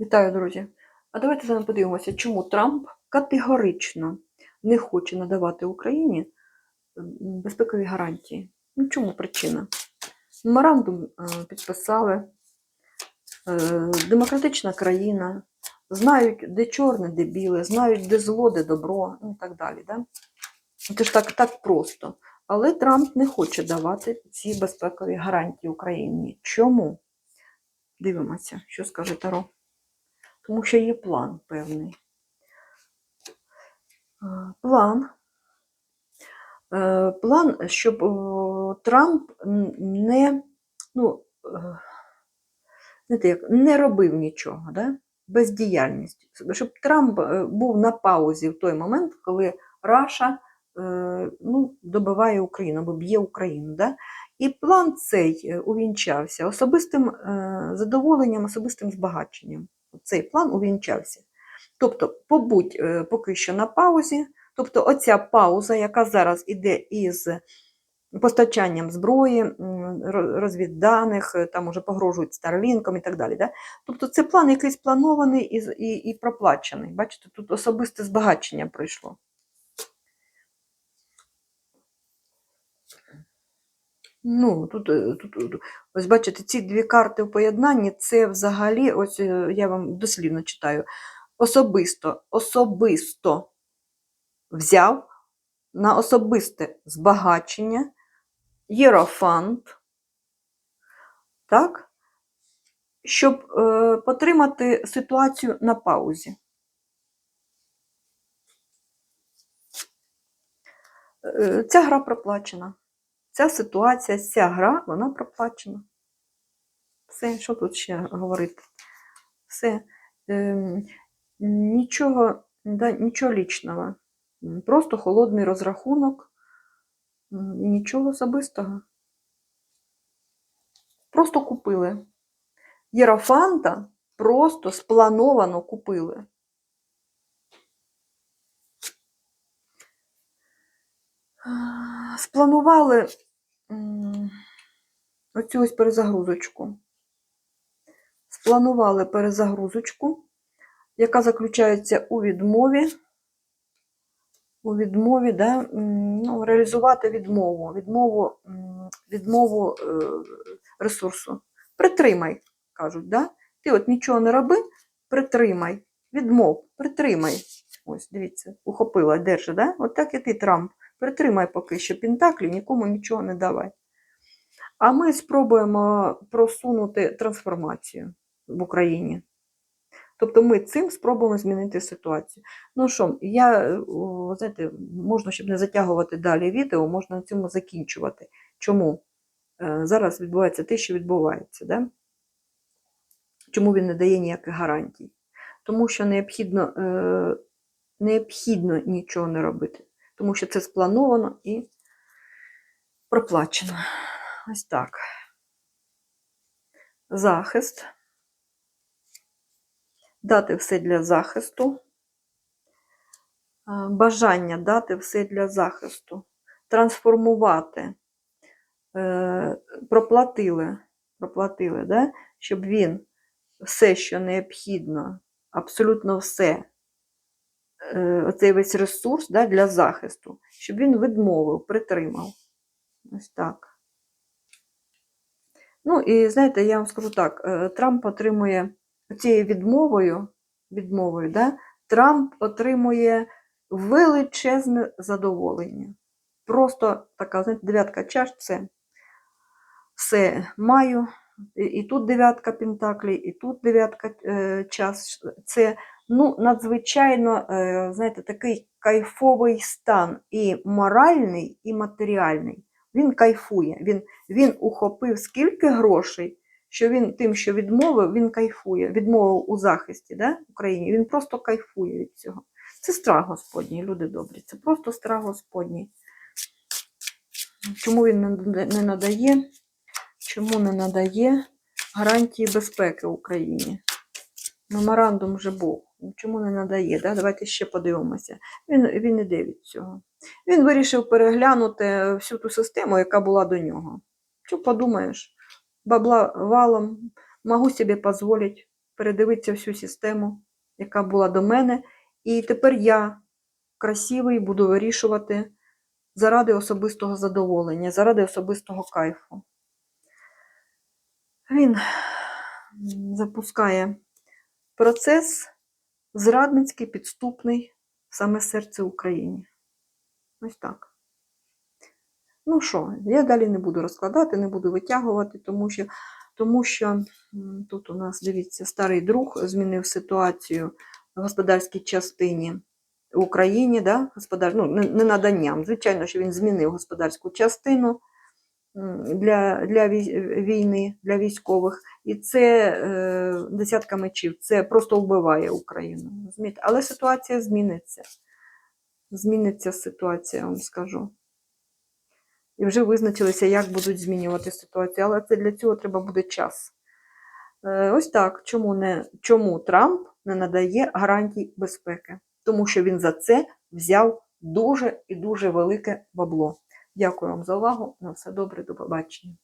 Вітаю, друзі! А давайте з вами подивимося, чому Трамп категорично не хоче надавати Україні безпекові гарантії. Ну, чому причина? Меморандум е, підписали, е, демократична країна, знають, де чорне, де біле, знають, де зло, де добро, ну і так далі. Да? Це ж так, так просто. Але Трамп не хоче давати ці безпекові гарантії Україні. Чому? Дивимося, що скаже Таро. Тому що є план певний. План. Е, План, щоб Трамп не, ну, е, знаєте, як, не робив нічого, да? бездіяльність. Щоб Трамп е, був на паузі в той момент, коли Раша ну, добиває Україну або б'є Україну. Да? І план цей увінчався особистим задоволенням, особистим збагаченням. Цей план увінчався. Тобто, побудь е, поки що на паузі, тобто оця пауза, яка зараз іде із постачанням зброї, розвідданих, е, там уже погрожують Старлінком і так далі. Да? Тобто це план якийсь планований і, і, і проплачений. Бачите, тут особисте збагачення пройшло. Ну, тут, е, тут, тут, ось бачите, ці дві карти в поєднанні, це взагалі, ось е, я вам дослівно читаю, особисто, особисто взяв на особисте збагачення єрофант, так, щоб е, потримати ситуацію на паузі. Е, Ця гра проплачена. Ця ситуація, ця гра, вона проплачена. Все, що тут ще говорити? Все. Ем, нічого, да, нічого лічного. Просто холодний розрахунок, і нічого особистого. Просто купили. Єрофанта просто сплановано купили. Спланували оцю ось перезагрузочку. Спланували перезагрузочку, яка заключається у відмові. У відмові, да, ну, реалізувати відмову, відмову, відмову е, ресурсу. Притримай, кажуть, да? ти от нічого не роби, притримай, відмов, притримай. Ось, дивіться, ухопила, держи, да? От так і ти, Трамп, притримай поки що пентаклів, нікому нічого не давай. А ми спробуємо просунути трансформацію в Україні. Тобто ми цим спробуємо змінити ситуацію. Ну що, я, знаєте, можна, щоб не затягувати далі відео, можна на цьому закінчувати. Чому? Е, Зараз відбувається те, що відбувається. Да? Чому він не дає ніяких гарантій? Тому що необхідно, е, необхідно нічого не робити. Тому що це сплановано і проплачено. Ось так. Захист. Дати все для захисту. Бажання дати все для захисту. Трансформувати. Е, Проплатили, проплатили, да? щоб він все, що необхідно, абсолютно все, е, оцей весь ресурс да, для захисту, щоб він відмовив, притримав. Ось так. Ну, і знаєте, я вам скажу так: е, Трамп отримує цією відмовою, відмовою, да, Трамп отримує величезне задоволення. Просто така, знаєте, дев'ятка чаш це все маю. І, і тут дев'ятка пентаклей, і тут дев'ятка е, час. Це ну, надзвичайно, е, знаєте, такий кайфовий стан і моральний, і матеріальний. Він кайфує. Він, він ухопив скільки грошей, що він тим, що відмовив, він кайфує. Відмовив у захисті да, Україні. Він просто кайфує від цього. Це страх Господній, люди добрі. Це просто страх Господній. Чому він не- надає? Чому не надає гарантії безпеки Україні? Меморандум вже був. Чому не надає? Да? Давайте ще подивимося. Він, він іде від цього. Він вирішив переглянути всю ту систему, яка була до нього. Що подумаєш? Бабла валом, можу собі дозволити передивитися всю систему, яка була до мене. І тепер я красивий буду вирішувати заради особистого задоволення, заради особистого кайфу. Він запускає процес зрадницький, підступний саме серце України. Ось так. Ну що, я далі не буду розкладати, не буду витягувати, тому що, тому що тут у нас, дивіться, старий друг змінив ситуацію в господарській частині в Україні, да? Господар... ну, не, наданням. Звичайно, що він змінив господарську частину для, для війни, для військових. І це е, десятка мечів, це просто вбиває Україну. Але ситуація зміниться. Зміниться ситуація, я вам скажу. І вже визначилися, як будуть змінювати ситуацію. Але це для цього треба буде час. Е, Ось так. Чому, не, чому Трамп не надає гарантій безпеки? Тому що він за це взяв дуже і дуже велике бабло. Дякую вам за увагу. На все добре, до побачення.